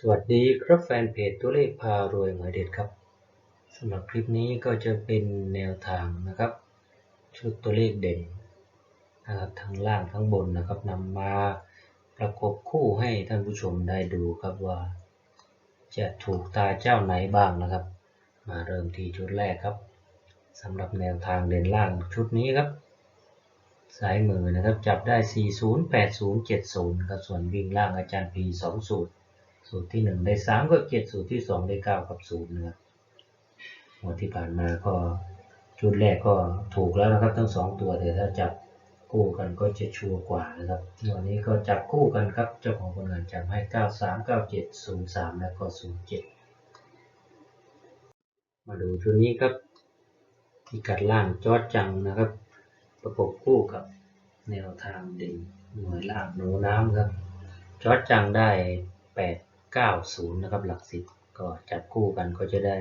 สวัสดีครับแฟนเพจตัวเลขพารวยหมายเด็ดครับสำหรับคลิปนี้ก็จะเป็นแนวทางนะครับ ชุดตัวเลขเด่นนะครับทั้งล่างทั้งบนนะครับนำมาประกบคู่ให้ท่านผู้ชมได้ดูครับว่า จะถูกตาเจ้าไหนบ้างนะครับ มาเริ่มที่ชุดแรกครับสำหรับแนวทางเด่นล่างชุดนี้ครับสายมือนะครับจับได้ 40 80 70ครับส่วนวิ่งล่างอาจารย์พี2สูตร สูตรที่ 1 ได้ 3 ก็7สูตรที่ 2 ได้ 9 กับ0นะครับหัวที่ผ่านมาก็ชุดแรกก็ถูกแล้วนะครับ ทั้ง 2 ตัวแต่ถ้าจับคู่กันก็จะชัวร์กว่านะครับวันนี้ก็จับคู่กันครับ เจ้าของผลงานจับให้ 93 97 03 และก็ 07 มาดูชุดนี้ครับ ที่กัดล่างจอดจังนะครับ ประกบคู่กับแนวทางด่นหน่วยล่างหนูน้ำครับจอดจังได้8 9 0 นะครับ หลักสิบก็จับคู่กันก็จะได้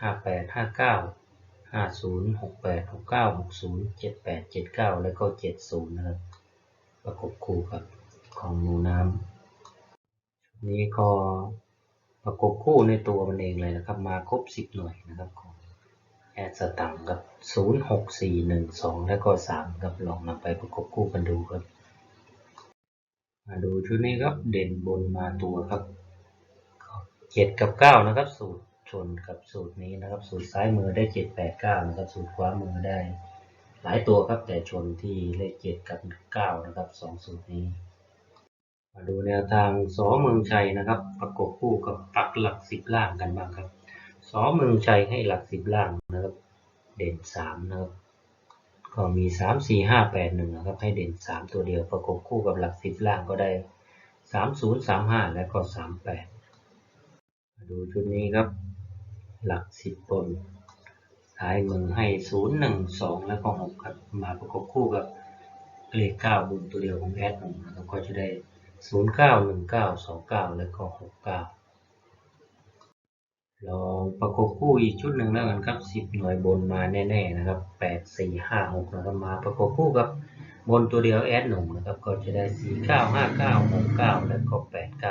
58 59 50 68 69 60 78 79 แล้วก็ 70 นะครับ ประกบคู่กับของหนูน้ำนี้ก็ประกบคู่ในตัวมันเองเลยนะครับ มาครบ 10 หน่วยนะครับของแอดสตังค์ครับ 06412แล้วก็ 3 ครับ ลองนำไปประกบคู่กันดูครับมาดูชุดนี้ครับ เด่นบนมาตัวครับ 7กับ9นะครับสูตรชนกับสูตรนี้นะครับ สูตรซ้ายมือได้7 8 9นะครับ สูตรขวามือได้ หลายตัวครับแต่ชนที่เลข7กับ9นะครับ2สูตรนี้ มาดูแนวทางสอเมืองชัยนะครับ ประกบคู่กับปักหลักสิบล่างกันบ้างครับสอเมืองชัยให้หลักสิบล่างนะครับ เด่นสามนะครับก็มีสามสี่ห้าแปดหนึ่งนะครับให้เด่นสามตัวเดียวประกบคู่กับหลักสิบล่างก็ได้สามศูนย์สามห้าและก็สามแป ดูชุดนี้ครับ หลักสิบบนซ้ายมือให้ศูนย์หนึ่งสองแล้วก็หกครับ มาประกบคู่กับเลขเก้าบนตัวเดียวของแอดหนึ่งนะครับก็จะได้ศูนย์เก้าหนึ่งเก้าสองเก้าแล้วก็หกเก้าลองประกบคู่อีกชุดหนึ่งแล้วกันครับ10หน่วยบนมาแน่ๆนะครับ8 4 5 6นะครับมาประกบคู่กับบนตัวเดียวแอดหนุ่มนะครับก็จะได้4 9 5 9 6 9และก็8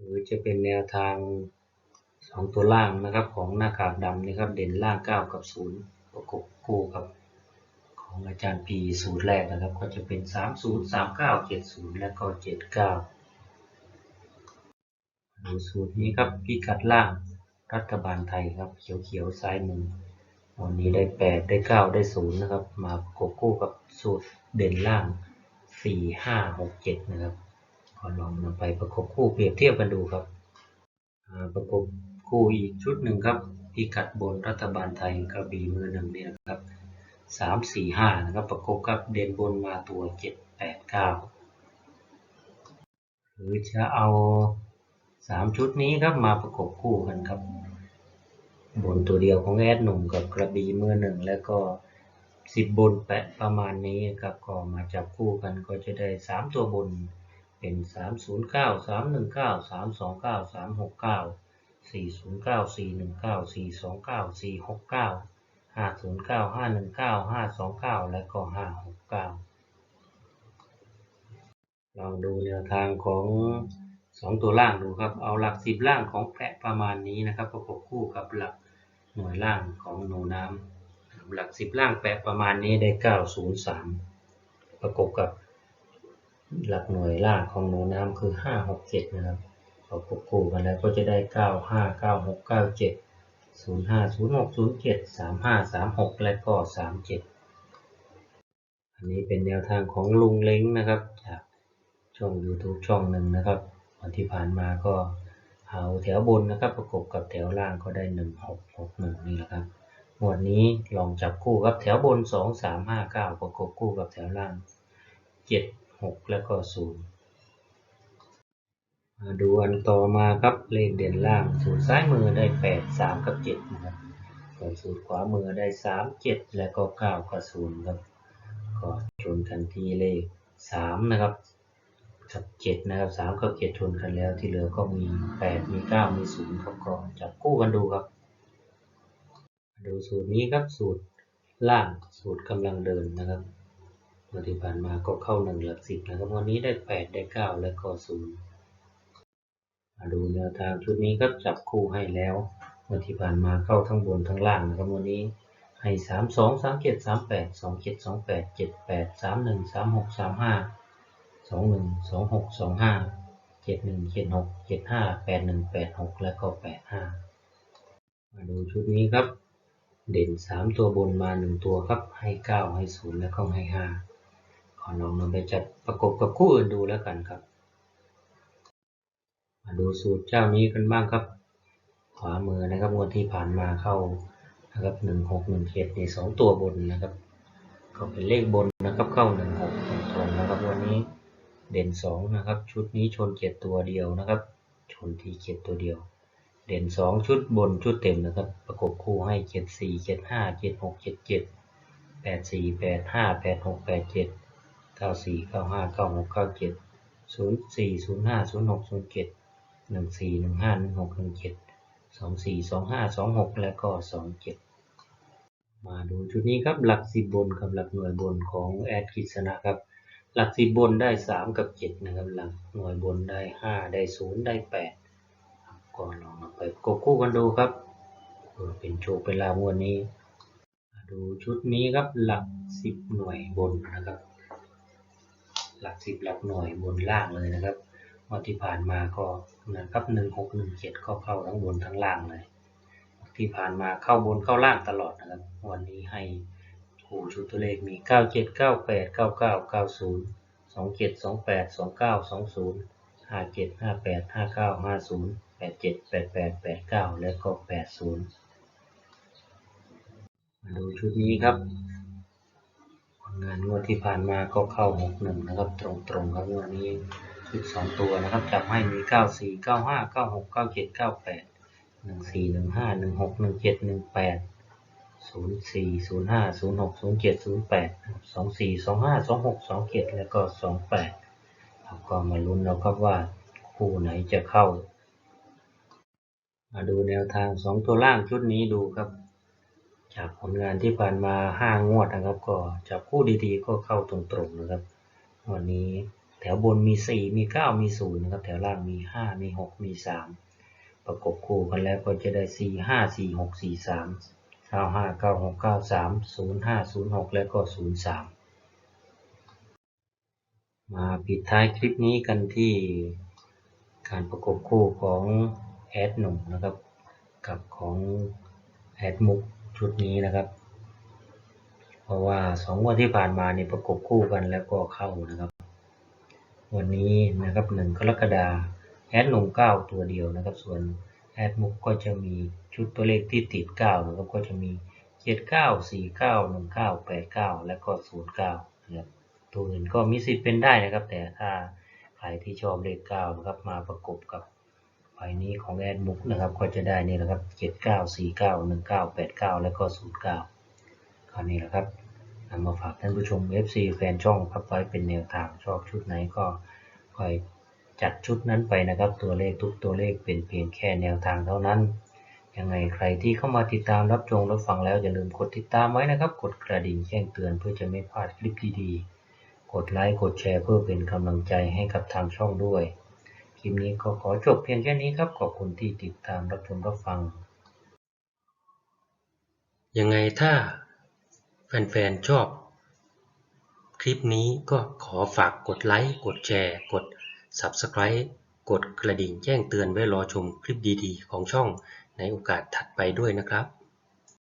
9คือจะเป็นแนวทาง2ตัวล่างนะครับของหน้ากากดำนี่ครับ เด่นล่าง 9 กับ0ประกบคู่กับของอาจารย์ปีสูตรแรกนะครับ ก็จะเป็น 3 0 3 9 7 0 และก็ 7 9ดูสูตรนี้ครับพิกัดล่างรัฐบาลไทยครับเขียวๆซ้ายมือวันนี้ได้ 8 ได้ 9 ได้ 0 นะครับ มาประกบคู่กับสูตรเด่นล่าง 4 5 6 7 นะครับ ลองนำไปประกบคู่เปรียบเทียบกันดูครับ ประกบคู่อีกชุดหนึ่งครับพิกัดบนรัฐบาลไทยกระบี่มือหนึ่งเนี่ยนะครับ3 4 5นะครับประกบกับเด่นบนมาตัว7 8 9หรือจะเอาสามชุดนี้ครับมาประกบคู่กันครับ บนตัวเดียวของแอดหนุ่มกับกระบี่มือหนึ่งแล้วก็สิบบนแปะประมาณนี้ครับก็มาจับคู่กันก็จะได้สามตัวบน เป็นสามศูนย์เก้าสามหนึ่งเก้าสามสองเก้าสามหกเก้าสี่ศูนย์เก้าสี่หนึ่งเก้าสี่สองเก้าสี่หกเก้าห้าศูนย์เก้าห้าหนึ่งเก้าห้าสองเก้าและก็ห้าหกเก้าลองดูแนวทางของสองตัวล่างดูครับ เอาหลักสิบล่างของแพะประมาณนี้นะครับประกบคู่กับหลักหน่วยล่างของหนูน้ำหลักสิบล่างแปะประมาณนี้ได้เก้าศูนย์สามประกบกับ หลักหน่วยล่างของหนูน้ำคือห้าหกเจ็ดนะครับประกบคู่กันแล้วก็จะได้เก้าห้าเก้าหกเก้าเจ็ดศูนย์ห้าศูนย์หกศูนย์เจ็ดสามห้าสามหกและก็สามเจ็ดอันนี้เป็นแนวทางของลุงเล้งนะครับ จากช่อง YouTube ช่องหนึ่งนะครับวันที่ผ่านมาก็เอาแถวบนนะครับประกบกับแถวล่างก็ได้หนึ่งหกหกหนึ่งนี่แหละครับงวดนี้ลองจับคู่ครับแถวบนสองสามห้าเก้าประกบคู่กับแถวล่างเจ็ดหกแล้วก็ศูนย์มาดูอันต่อมาครับเลขเด่นล่างสูตรซ้ายมือได้แปดสามกับเจ็ดนะครับส่วนสูตรขวามือได้สามเจ็ดแล้วก็เก้ากับศูนย์ครับ ก็ชนกันที่เลขสามนะครับกับเจ็ดนะครับสามกับเจ็ดชนกันแล้วที่เหลือก็มีแปดมีเก้ามีศูนย์ครับก็จับคู่กันดูครับ ดูสูตรนี้ครับสูตรล่างสูตรกำลังเดินนะครับ วันที่ผ่านมาก็เข้าหนึ่งหลักสิบนะครับ วันนี้ได้แปดได้เก้าและก็ศูนย์มาดูแนวทางชุดนี้ก็จับคู่ให้แล้วเมื่อที่ผ่านมาเข้าทั้งบนทั้งล่างนะครับวันนี้ให้สามสองสามเจ็ดสามแปดสองเจ็ดสองแปดเจ็ดแปดสามหนึ่งสามหกสามห้าสองหนึ่งสองหกสองห้าเจ็ดหนึ่งเจ็ดหกเจ็ดห้าแปดหนึ่งแปดหกและก็แปดห้ามาดูชุดนี้ครับ เด่นสามตัวบนมาหนึ่งตัวครับให้เก้าให้ศูนย์และก็ให้ห้า ลองนำไปจัดประกบกับคู่อื่นดูแล้วกันครับ มาดูสูตรเจ้านี้กันบ้างครับ ขวามือนะครับงวดที่ผ่านมาเข้านะครับหนึ่งหกหนึ่งเจ็ดในสองตัวบนนะครับ ก็เป็นเลขบนนะครับเข้าหนึ่งหกตรงๆนะครับวันนี้เด่นสองนะครับ ชุดนี้ชนเจ็ดตัวเดียวนะครับ ชนที่เจ็ดตัวเดียว เด่นสองชุดบนชุดเต็มนะครับ ประกบคู่ให้เจ็ดสี่เจ็ดห้าเจ็ดหกเจ็ดเจ็ดแปดสี่แปดห้าแปดหกแปดเจ็ด เก้าสี่เก้าห้าเก้าหกเก้าเจ็ดศูนย์สี่ศูนย์ห้าศูนย์หกศูนย์เจ็ดหนึ่งสี่หนึ่งห้าหนึ่งหกหนึ่งเจ็ดสองสี่สองห้าสองหกและก็สองเจ็ดมาดูชุดนี้ครับหลักสิบบนกับหลักหน่วยบนของแอดกิษณะครับหลักสิบบนได้สามกับเจ็ดนะครับหลักหน่วยบนได้ห้าได้ศูนย์ได้แปดก็ลองเอาไปกบคู่กันดูครับเป็นโชว์เป็นลาวันนี้มาดูชุดนี้ครับหลักสิบหน่วยบนนะครับ หลักสิบหลักหน่วยบนล่างเลยนะครับวันที่ผ่านมาก็นะครับหนึ่งหกหนึ่งเจ็ดก็เข้าทั้งบนทั้งล่างเลย ที่ผ่านมาเข้าบนเข้าล่างตลอดนะครับ วันนี้ให้คู่ชุดตัวเลขมีเก้าเจ็ดเก้าแปดเก้าเก้าเก้าศูนย์สองเจ็ดสองแปดสองเก้าสองศูนย์ห้าเจ็ดห้าแปดห้าเก้าห้าศูนย์แปดเจ็ดแปดแปดแปดเก้าและก็แปดศูนย์มาดูชุดนี้ครับ งานงวดที่ผ่านมาก็เข้าหกหนึ่งนะครับ ตรงๆครับงวดนี้ชุดสองตัวนะครับจับให้มีเก้าสี่เก้าห้าเก้าหกเก้าเจ็ดเก้าแปดหนึ่งสี่หนึ่งห้าหนึ่งหกหนึ่งเจ็ดหนึ่งแปดศูนย์สี่ศูนย์ห้าศูนย์หกศูนย์เจ็ดศูนย์แปดสองสี่สองห้าสองหกสองเจ็ดแล้วก็สองแปดแล้วก็มาลุ้นเราครับว่าคู่ไหนจะเข้า มาดูแนวทางสองตัวล่างชุดนี้ดูครับ จากผลงานที่ผ่านมาห้างวดนะครับ ก็จับคู่ดีๆ ก็เข้าตรงๆนะครับ วันนี้แถวบนมีสี่มีเก้ามีศูนย์นะครับ แถวล่างมีห้ามีหกมีสามประกบคู่กันแล้วก็จะได้สี่ห้าสี่หกสี่สามเก้าห้าเก้าหกเก้าสามศูนย์ห้าศูนย์หกและก็ศูนย์สามมาปิดท้ายคลิปนี้กันที่การประกบคู่ของแอดหนุ่มนะครับ กับของแอดมุก ชุดนี้นะครับ เพราะว่าสองวันที่ผ่านมาเนี่ยประกบคู่กันแล้วก็เข้านะครับ วันนี้นะครับหนึ่งกรกฎาแอดลงเก้าตัวเดียวนะครับ ส่วนแอดมุกก็จะมีชุดตัวเลขที่ติดเก้านะครับก็จะมีเจ็ดเก้าสี่เก้าหนึ่งเก้าแปดเก้าและก็ศูนย์เก้านะครับตัวอื่นก็มีสิทธิ์เป็นได้นะครับ แต่ถ้าใครที่ชอบเลขเก้านะครับมาประกบกับ ใบนี้ของแอดมุกนะครับ ก็จะได้นี่แหละครับเจ็ดเก้าสี่เก้าหนึ่งเก้าแปดเก้าและก็ศูนย์เก้าคราวนี้แหละครับนำมาฝากท่านผู้ชม FC แฟนช่องครับไว้เป็นแนวทางชอบชุดไหนก็คอยจัดชุดนั้นไปนะครับ ตัวเลขทุกตัวเลขเป็นเพียงแค่แนวทางเท่านั้นยังไงใครที่เข้ามาติดตามรับชมรับฟังแล้วอย่าลืมกดติดตามไว้นะครับ กดกระดิ่งแจ้งเตือนเพื่อจะไม่พลาดคลิปดีๆกดไลค์กดแชร์เพื่อเป็นกำลังใจให้กับทางช่องด้วย คลิปนี้ก็ขอจบเพียงแค่นี้ครับ ขอบคุณที่ติดตามรับชมรับฟัง ยังไงถ้าแฟนๆชอบ คลิปนี้ก็ขอฝากกดไลค์กดแชร์ กด Subscribe กดกระดิ่งแจ้งเตือนไว้รอชมคลิปดีๆ ของช่องในโอกาสถัดไปด้วยนะครับ